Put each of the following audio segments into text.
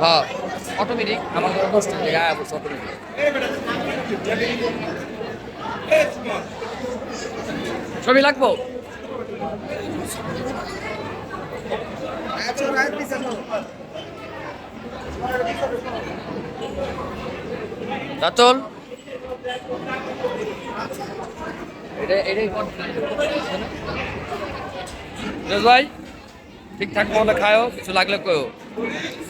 হ্যাঁ অটোমেটিক আমার ঘরে দশটা জায়গায় বসে অটোমেটিক ছবি লাগবো? রাতল? এটা এটাই ভাই? ঠিকঠাক মতো খায়ও কিছু লাগলে কয়ও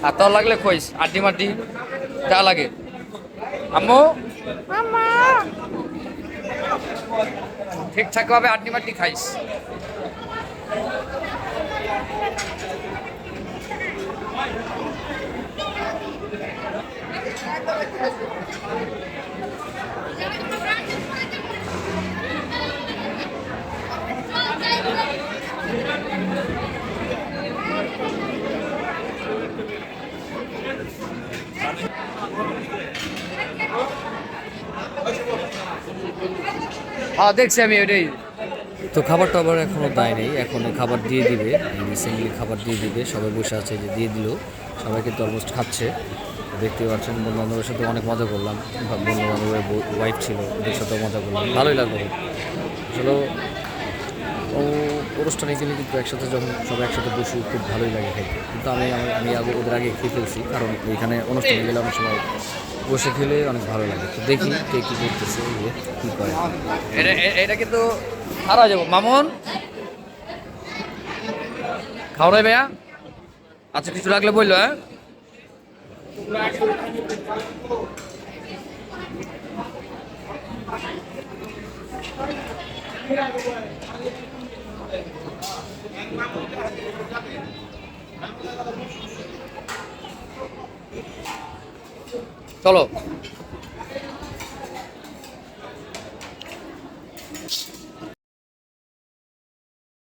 হাতও লাগলে কইস আড্ডি মাড্ডি যা লাগে। আম্মু? ঠিকঠাক ভাবে আড্ডি মাড্ডি খাইস। হ্যাঁ দেখছি আমি ওইটাই। তো খাবার টাবার এখনও দেয় নেই, এখন খাবার দিয়ে দিবে রিসেন্টলি খাবার দিয়ে দিবে, সবাই বসে আছে যে দিয়ে দিল, সবাই কিন্তু অলমোস্ট খাচ্ছে। দেখতে পাচ্ছেন বন্ধু বান্ধবের সাথে অনেক মজা করলাম বন্ধু বান্ধবের ওয়াইফ ছিল, ওদের সাথেও মজা করলাম, ভালোই লাগল। আসলে ও অনুষ্ঠানে গেলে কিন্তু একসাথে যখন সবাই একসাথে বসি, খুব ভালোই লাগে খাইতে কিন্তু আমি, আমি- আগে ওদের আগে খেয়ে ফেলছি, কারণ ওইখানে অনুষ্ঠানে গেলে অনেক সময় বসে খেলে অনেক ভালো লাগে। তো দেখি কে কী করতেছে, কী করে। এটা কিন্তু হারা যাব। মামুন? খাও রে ভাইয়া আচ্ছা কিছু লাগলে বলল হ্যাঁ? চলো।